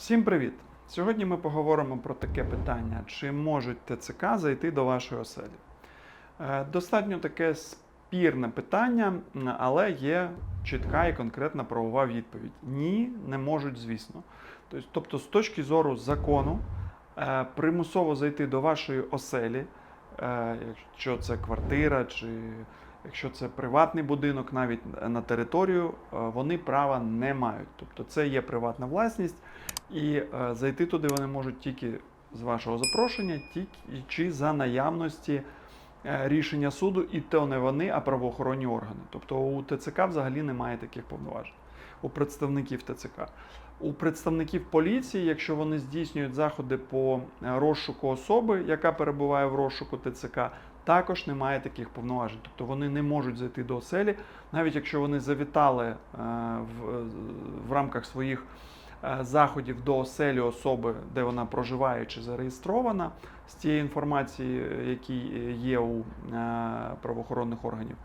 Всім привіт! Сьогодні ми поговоримо про таке питання: чи можуть ТЦК зайти до вашої оселі? Е, Достатньо таке спірне питання, але є чітка і конкретна правова відповідь: ні, не можуть, звісно. Тобто, з точки зору закону, е, примусово зайти до вашої оселі, е, якщо це квартира чи якщо це приватний будинок, навіть на територію, вони права не мають. Тобто це є приватна власність, і е, зайти туди вони можуть тільки з вашого запрошення, тільки чи за наявності е, рішення суду, і то не вони, а правоохоронні органи. Тобто у ТЦК взагалі немає таких повноважень. У представників ТЦК. У представників поліції, якщо вони здійснюють заходи по е, розшуку особи, яка перебуває в розшуку ТЦК, також немає таких повноважень. Тобто вони не можуть зайти до оселі, навіть якщо вони завітали в, рамках своїх заходів до оселі особи, де вона проживає чи зареєстрована, з тієї інформації, е, які є у е, правоохоронних органів,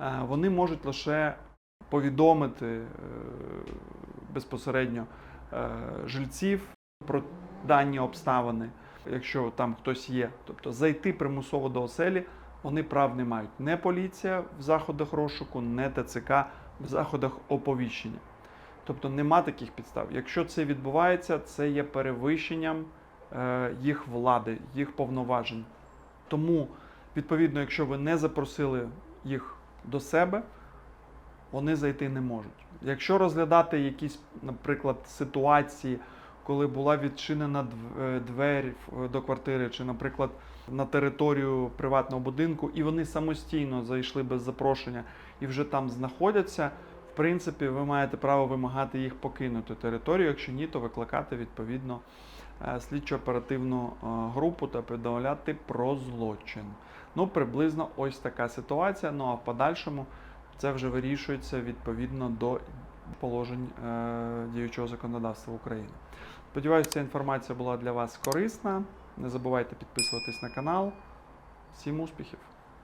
е, вони можуть лише повідомити е, безпосередньо е, жильців про дані обставини, якщо там хтось є. Тобто зайти примусово до оселі вони прав не мають. Не поліція в заходах розшуку, не ТЦК в заходах оповіщення. Тобто нема таких підстав. Якщо це відбувається, це є перевищенням е, їх влади, їх повноважень. Тому, відповідно, якщо ви не запросили їх до себе, вони зайти не можуть. Якщо розглядати якісь, наприклад, ситуації, коли була відчинена е, двері до квартири, чи, наприклад, на територію приватного будинку, і вони самостійно зайшли без запрошення і вже там знаходяться, принципі, ви маєте право вимагати їх покинути територію. Якщо ні, то викликати відповідно е, слідчо-оперативну е, групу та повідомляти про злочин. Ну, приблизно ось така ситуація. Ну а в подальшому це вже вирішується відповідно до положень е, діючого законодавства України. Сподіваюся, ця інформація була для вас корисна. Не забувайте підписуватись на канал. Всім успіхів!